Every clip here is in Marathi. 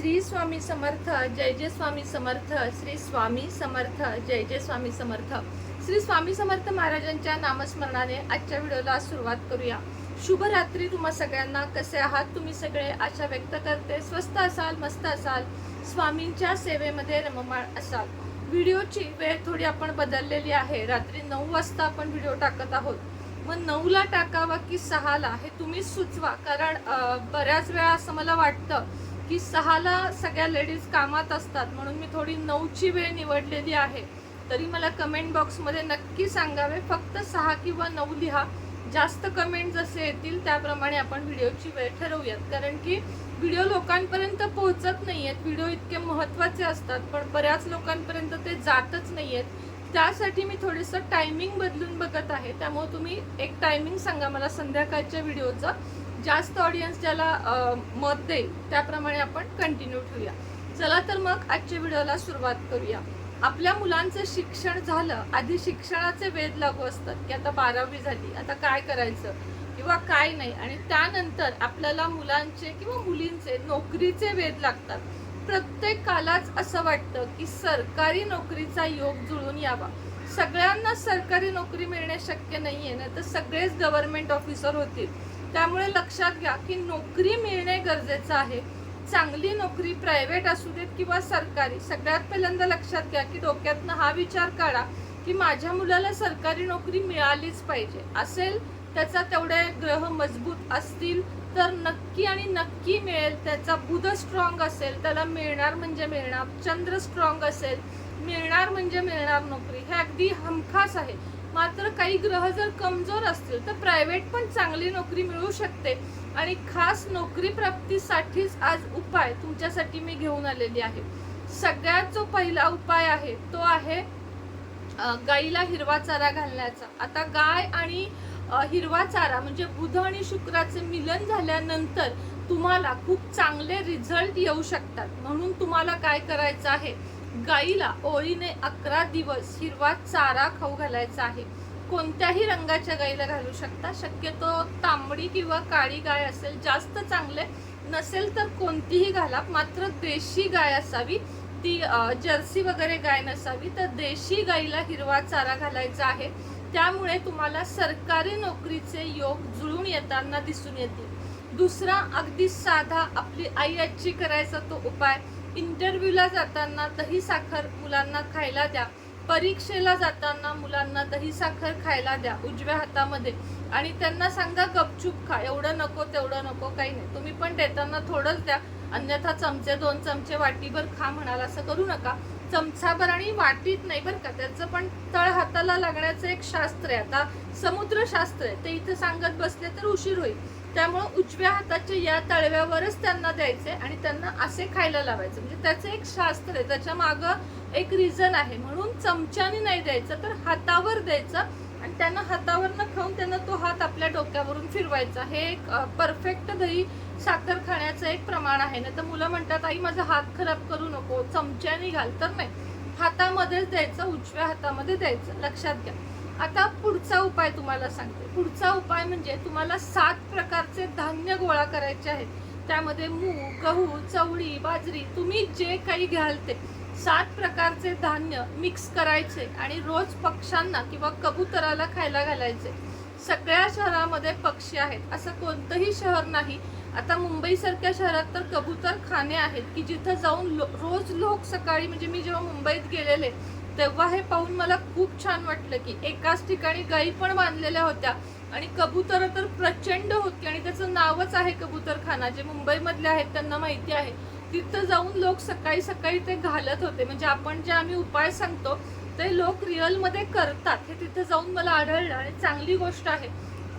श्री स्वामी समर्थ जय जय स्वामी समर्थ श्री स्वामी समर्थ जय जय स्वामी समर्थ. श्री स्वामी समर्थ महाराजांच्या नामस्मरणाने आजच्या व्हिडिओला सुरुवात करूया. शुभ रात्री तुम्हा सगळ्यांना. कसे आहात तुम्ही सगळे? आशा व्यक्त करते. स्वस्त असाल मस्त असाल. स्वामींच्या सेवेमध्ये रममाळ असाल. व्हिडिओची वेळ थोडी आपण बदललेली आहे. रात्री नऊ वाजता आपण व्हिडिओ टाकत आहोत. मग नऊला टाकावा की सहाला हे तुम्हीच सुचवा. कारण बऱ्याच वेळा असं मला वाटतं की सहाला सगळ्या लेडीज कामात असतात. म्हणून मी थोडी नऊची वेळ निवडलेली आहे. तरी मला कमेंट बॉक्समध्ये नक्की सांगावे. फक्त सहा किंवा नऊ लिहा. जास्त कमेंट जसे येतील त्याप्रमाणे आपण व्हिडिओची वेळ ठरवूयात. कारण की व्हिडिओ लोकांपर्यंत पोहोचत नाही आहेत व्हिडिओ इतके महत्त्वाचे असतात. पण बऱ्याच लोकांपर्यंत ते जातच नाही आहेत त्यासाठी मी थोडंसं टायमिंग बदलून बघत आहे. त्यामुळे तुम्ही एक टायमिंग सांगा मला संध्याकाळच्या व्हिडिओचं जास्त ऑडियन्स ज्याला मत देईल त्याप्रमाणे आपण कंटिन्यू ठेवूया. चला तर मग आजच्या व्हिडिओला सुरुवात करूया. आपल्या मुलांचं शिक्षण झालं आधी शिक्षणाचे वेध लागू असतात की आता बारावी झाली आता काय करायचं किंवा काय नाही? आणि त्यानंतर आपल्याला मुलांचे किंवा मुलींचे नोकरीचे वेध लागतात. प्रत्येकालाच असं वाटतं की सरकारी नोकरीचा योग जुळून यावा. सगळ्यांना सरकारी नोकरी मिळणे शक्य नाही आहे ना तर सगळेच गव्हर्नमेंट ऑफिसर होतील. त्यामुळे लक्षात घ्या की नोकरी मिळणे गरजेचं आहे. चांगली नोकरी प्रायव्हेट असू देत किंवा सरकारी सगळ्यात पहिल्यांदा लक्षात घ्या की डोक्यातनं हा विचार काढा की माझ्या मुलाला सरकारी नोकरी मिळालीच पाहिजे. असेल त्याचा तेवढे ग्रह मजबूत असतील तर नक्की आणि नक्की मिळेल. त्याचा बुध स्ट्रॉंग असेल त्याला मिळणार म्हणजे मिळणार. चंद्र स्ट्रॉंग असेल मिळणार म्हणजे मिळणार नोकरी. हे अगदी हमखास आहे. मात्र काही ग्रह जर कमजोर असतील तर प्रायव्हेट पण चांगली नोकरी मिळू शकते. आणि खास नोकरी प्राप्तीसाठीच आज उपाय तुमच्यासाठी मी घेऊन आलेली आहे. सगळ्यात जो पहिला उपाय आहे तो आहे गाईला हिरवा चारा घालण्याचा. आता गाय आणि हिरवा चारा म्हणजे बुध आणि शुक्राचे मिलन झाल्यानंतर तुम्हाला खूप चांगले रिझल्ट येऊ शकतात. म्हणून तुम्हाला काय करायचं आहे? गाईला ओळीने अकरा दिवस हिरवा चारा खाऊ घालायचा आहे. कोणत्याही रंगाच्या गाईला घालू शकता. शक्यतो तांबडी किंवा काळी गाय असेल जास्त चांगले नसेल तर कोणतीही घाला मात्र देशी गाय असावी. ती जर्सी वगैरे गाय नसावी. तर देशी गाईला हिरवा चारा घालायचा आहे. त्यामुळे तुम्हाला सरकारी नोकरीचे योग जुळून येताना दिसून येतील. दुसरा अगदी साधा आपली आई आजी करायचा तो उपाय इंटरव्ह्यूला जाताना दही साखर मुलांना खायला द्या. परीक्षेला जाताना मुलांना दही साखर खायला द्या उजव्या हातामध्ये. आणि त्यांना सांगा गपचूप खा. एवढं नको तेवढं नको काही नाही. तुम्ही पण देताना थोडंच द्या. अन्यथा चमचे दोन चमचे वाटीभर खा म्हणाल असं करू नका. चमचाभर आणि वाटीत नाही बरं का. त्याचं पण तळ हाताला लागण्याचं एक शास्त्र आहे. आता समुद्रशास्त्र आहे. ते इथं सांगत बसले तर उशीर होईल. त्यामुळं उजव्या हाताच्या या तळव्यावरच त्यांना द्यायचे आणि त्यांना असे खायला लावायचे. म्हणजे त्याचं एक शास्त्र आहे त्याच्या मागं एक रिझन आहे. म्हणून चमच्याने नाही द्यायचं तर हातावर द्यायचं आणि त्यांना हातावरनं खाऊन त्यांना तो हात आपल्या डोक्यावरून फिरवायचा. हे एक परफेक्ट दही साखर खाण्याचं एक प्रमाण आहे. ना तर मुलं म्हणतात आई माझा हात खराब करू नको चमच्याने घाल. तर नाही. हातामध्येच द्यायचं उजव्या हातामध्ये द्यायचं. लक्षात घ्या. आता पुढचा उपाय तुम्हाला सांगते. पुढचा उपाय म्हणजे तुम्हाला सात प्रकारचे धान्य गोळा करायचे आहेत. त्यामध्ये मूग गहू चवळी बाजरी तुम्ही जे काही घ्याल ते. सात प्रकारचे धान्य मिक्स करायचे आणि रोज पक्ष्यांना किंवा कबुतराला खायला घालायचे. सगळ्या शहरामध्ये पक्षी आहेत. असं कोणतंही शहर नाही. आता मुंबईसारख्या शहरात तर कबूतर खाणे आहेत की जिथं जाऊन लो, रोज लोक सकाळी म्हणजे मी जेव्हा मुंबईत गेलेले तेव्हा हे पाहून मला खूप छान वाटलं की एकाच ठिकाणी गाई पण बांधलेल्या होत्या आणि कबूतर तर प्रचंड होती आणि त्याचं नावच आहे कबूतरखाना जे मुंबईमधले आहेत त्यांना माहिती आहे. तिथं जाऊन लोक सकाळी सकाळी ते घालत होते. म्हणजे आपण जे आम्ही उपाय सांगतो ते लोक रिअलमध्ये करतात. हे तिथं जाऊन मला आढळलं आणि चांगली गोष्ट आहे.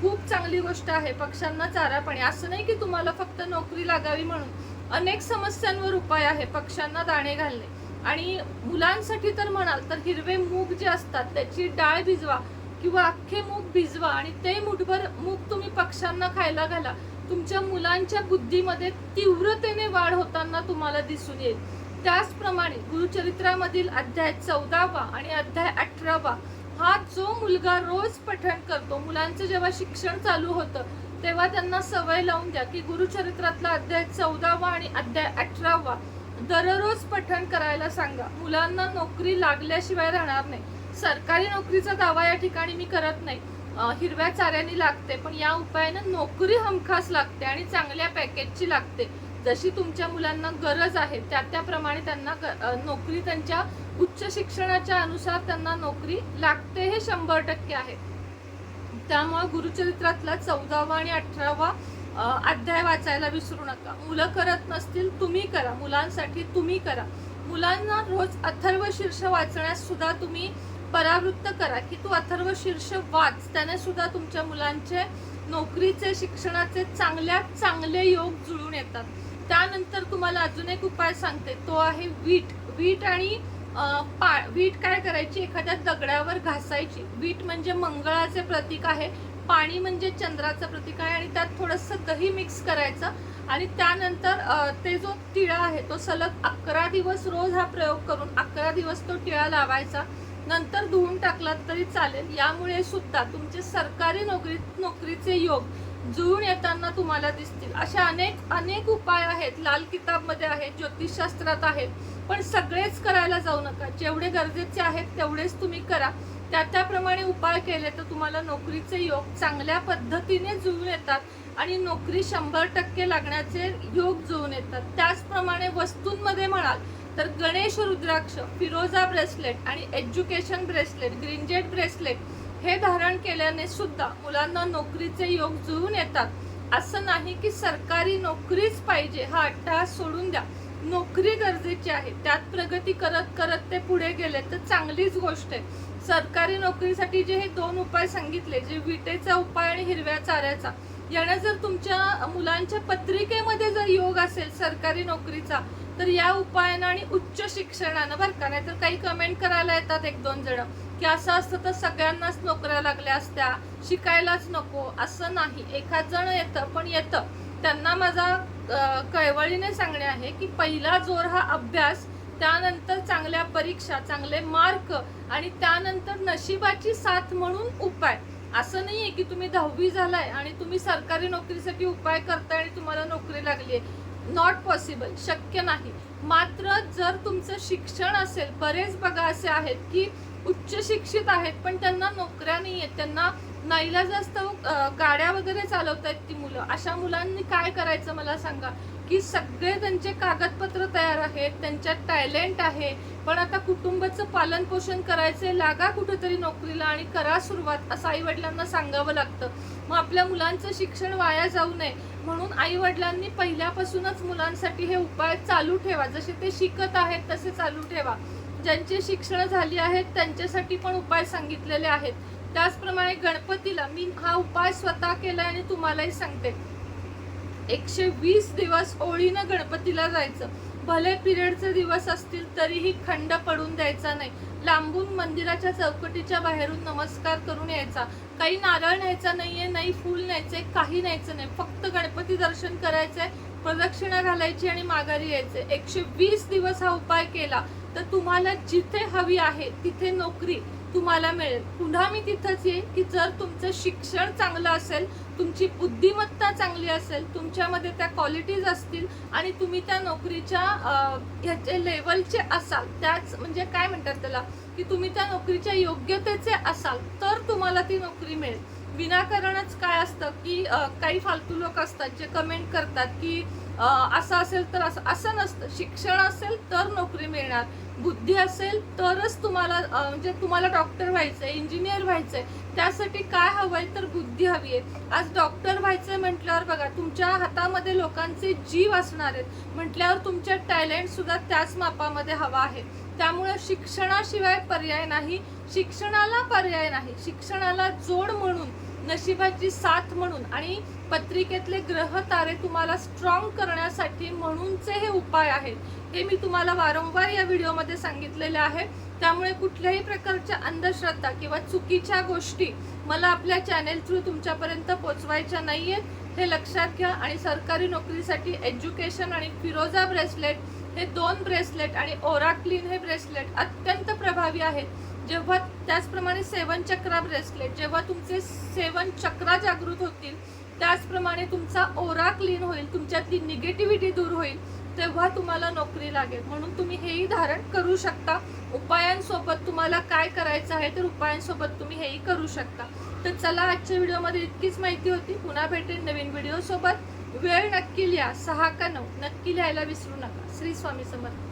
खूप चांगली गोष्ट आहे. पक्ष्यांना चारा पाणी असं नाही की तुम्हाला फक्त नोकरी लागावी म्हणून. अनेक समस्यांवर उपाय आहे. पक्ष्यांना दाणे घालणे. आणि मुलांसाठी तर म्हणाल तर हिरवे मूग जे असतात त्याची डाळ भिजवा किंवा अख्खे मूग भिजवा आणि ते मुठभर मूग तुम्ही पक्ष्यांना खायला घाला तुमच्या मुलांच्या बुद्धीमध्ये तीव्रतेने वाढ होताना तुम्हाला दिसून येईल. त्याचप्रमाणे गुरुचरित्रामधील अध्याय चौदावा आणि अध्याय अठरावा हा जो मुलगा रोज पठण करतो मुलांचं जेव्हा शिक्षण चालू होतं तेव्हा त्यांना सवय लावून द्या की गुरुचरित्रातला अध्याय चौदावा आणि अध्याय अठरावा दररोज पठण करायला सांगा. मुलांना नोकरी लागल्याशिवाय राहणार नाही. सरकारी नोकरीचा दावा या ठिकाणी मी करत नाही. हिरव्या चाऱ्याने लागते पण या उपायानं नोकरी हमखास लागते आणि चांगल्या पॅकेजची लागते. जशी तुमच्या मुलांना गरज आहे त्या त्याप्रमाणे त्यांना नोकरी त्यांच्या उच्च शिक्षणाच्या अनुसार त्यांना नोकरी लागते हे शंभर टक्के आहे. त्यामुळे गुरुचरित्रातला चौदावा आणि अठरावा अध्याय वाचायला विसरू नका. मुलं करत नसतील तुम्ही करा. मुलांसाठी तुम्ही करा. मुलांना रोज अथर्व शीर्ष वाचण्यास सुद्धा तुम्ही परावृत्त करा. की तू अथर्व शीर्ष वाच. त्याने सुद्धा तुमच्या मुलांचे नोकरीचे शिक्षणाचे चांगल्यात चांगले योग जुळून येतात. त्यानंतर तुम्हाला अजून एक उपाय सांगते. तो आहे वीट. वीट आणि पा वीट काय करायची? एखाद्या दगडावर घासायची. वीट म्हणजे मंगळाचे प्रतीक आहे. पाणी म्हणजे चंद्राचं प्रतीक आहे आणि त्यात थोडंसं दही मिक्स करायचं आणि त्यानंतर ते जो टिळा आहे तो सलग अकरा दिवस रोज हा प्रयोग करून अकरा दिवस तो टिळा लावायचा. नंतर धुवून टाकलात तरी चालेल. यामुळे सुद्धा तुमचे सरकारी नोकरी नोकरीचे योग जुळून येताना तुम्हाला दिसतील. अशा अनेक अनेक उपाय आहेत. लाल किताबमध्ये आहेत ज्योतिषशास्त्रात आहेत. पण सगळेच करायला जाऊ नका. जेवढे गरजेचे आहेत तेवढेच तुम्ही करा. त्या त्याप्रमाणे उपाय केले तर तुम्हाला नोकरीचे योग चांगल्या पद्धतीने जुळून येतात आणि नोकरी शंभर टक्के लागण्याचे योग जुळून येतात. त्याचप्रमाणे वस्तूंमध्ये म्हणाल तर गणेश रुद्राक्ष फिरोजा ब्रेसलेट आणि education bracelet green jade bracelet हे धारण केल्याने सुद्धा मुलांना नोकरीचे योग जुळून येतात. असं नाही की सरकारी नोकरीच पाहिजे हा अट्टाहास सोडून द्या. नोकरी गरजेची आहे. त्यात प्रगती करत करत ते पुढे गेले. तर चांगलीच गोष्ट आहे. सरकारी नोकरीसाठी जे हे दोन उपाय सांगितले जे विटेचा उपाय आणि हिरव्या चाऱ्याचा यानं जर तुमच्या मुलांच्या पत्रिकेमध्ये जर योग असेल सरकारी नोकरीचा तर या उपायानं आणि उच्च शिक्षणानं बरं का? नाही तर काही कमेंट करायला येतात एक दोन जण की असं असतं तर सगळ्यांनाच नोकऱ्या लागल्या असत्या शिकायलाच नको. असं नाही. एखाद जण येतं पण येतं. त्यांना माझा कळवळीने सांगणे आहे की पहिला जोर हा अभ्यास त्यानंतर चांगल्या परीक्षा चांगले मार्क आणि त्यानंतर नशिबाची साथ म्हणून उपाय. असं नाही आहे की तुम्ही दहावी झालाय आणि तुम्ही सरकारी नोकरीसाठी उपाय करताय आणि तुम्हाला नोकरी लागली आहे नॉट पॉसिबल शक्य नाही. मात्र जर तुमचं शिक्षण असेल बरेच बघा असे आहेत की उच्च शिक्षित आहेत पण त्यांना नोकऱ्या नाही आहेत त्यांना नाईलाजास्त जास्त गाड्या वगैरे चालवतायत ती मुलं. अशा मुलांनी काय करायचं मला सांगा? की सगळे त्यांचे कागदपत्र तयार आहेत त्यांच्यात टॅलेंट आहे पण आता कुटुंबाचं पालन पोषण करायचंय लागा कुठेतरी नोकरीला आणि करा सुरुवात असं आई वडिलांना सांगावं लागतं. मग आपल्या मुलांचं शिक्षण वाया जाऊ नये. म्हणून आई वडिलांनी पहिल्यापासूनच मुलांसाठी हे उपाय चालू ठेवा. जसे ते शिकत आहेत तसे चालू ठेवा. ज्यांची शिक्षण झाली आहेत त्यांच्यासाठी पण उपाय सांगितलेले आहेत. त्याचप्रमाणे गणपतीला मी हा उपाय स्वतः केलाय आणि तुम्हालाही सांगते. एकशे वीस दिवस ओळीनं गणपतीला जायचं. भले पिरियडचे दिवस असतील तरीही खंड पडून द्यायचा नाही. लांबून मंदिराच्या चौकटीच्या बाहेरून नमस्कार करून यायचा. काही नारळ न्यायचा नाहीये नाही फूल न्यायचे काही न्यायचं नाही. फक्त गणपती दर्शन करायचंय प्रदक्षिणा घालायची आणि माघारी यायचे एकशे वीस दिवस हा उपाय केला तर तुम्हाला जिथे हवी आहे तिथे नोकरी. तुम्हाला मिळेल. पुन्हा मी तिथंच येईल की जर तुमचं शिक्षण चांगलं असेल तुमची बुद्धिमत्ता चांगली असेल तुमच्यामध्ये त्या क्वालिटीज असतील आणि तुम्ही त्या नोकरीच्या ह्याचे लेवलचे असाल त्याच म्हणजे काय म्हणतात त्याला? की तुम्ही त्या नोकरीच्या योग्यतेचे असाल तर तुम्हाला ती नोकरी मिळेल. विनाकारणच काय असतं की काही फालतू लोक असतात जे कमेंट करतात की असं असेल तर असं असं नसतं. शिक्षण असेल तर नोकरी मिळणार. बुद्धी असेल तरच तुम्हाला म्हणजे तुम्हाला डॉक्टर व्हायचं आहे इंजिनियर व्हायचं आहे त्यासाठी काय हवं आहे तर बुद्धी हवी आहे. आज डॉक्टर व्हायचं आहे म्हटल्यावर बघा तुमच्या हातामध्ये लोकांचे जीव असणार आहेत. म्हटल्यावर तुमच्या टॅलेंटसुद्धा त्याच मापामध्ये हवा आहे. त्यामुळं शिक्षणाशिवाय पर्याय नाही. शिक्षणाला पर्याय नाही. शिक्षणाला जोड म्हणून नशिबाची साथ म्हणून आणि पत्रिकेतले ग्रह तारे तुम्हाला स्ट्रॉंग करण्यासाठी म्हणूनचे हे उपाय आहेत हे मी तुम्हाला वारंवार या व्हिडिओमध्ये सांगितलेले आहे. त्यामुळे कुठल्याही प्रकारच्या अंधश्रद्धा किंवा चुकीच्या गोष्टी मला आपल्या चॅनेल थ्रू तुमच्यापर्यंत पोचवायच्या नाही आहेत हे लक्षात घ्या आणि सरकारी नोकरीसाठी एज्युकेशन आणि फिरोजा ब्रेसलेट हे दोन ब्रेसलेट आणि ओरा क्लीन हे ब्रेसलेट अत्यंत प्रभावी आहेत. जेव्हा त्याचप्रमाणे सेवन चक्रा ब्रेसलेट जेव्हा तुमचे सेवन चक्रा जागृत होतील त्याचप्रमाणे तुमचा ओरा क्लीन होईल तुमच्यातली निगेटिव्हिटी दूर होईल तेव्हा तुम्हाला नोकरी लागेल. म्हणून तुम्ही हेही धारण करू शकता. उपायांसोबत तुम्हाला काय करायचं आहे तर उपायांसोबत तुम्ही हेही करू शकता. तर चला आजच्या व्हिडिओमध्ये इतकीच माहिती होती. पुन्हा भेटेल नवीन व्हिडिओसोबत. वेळ नक्की लिहा सहा का नऊ. नक्की लिहायला विसरू नका. श्री स्वामी समर्थ.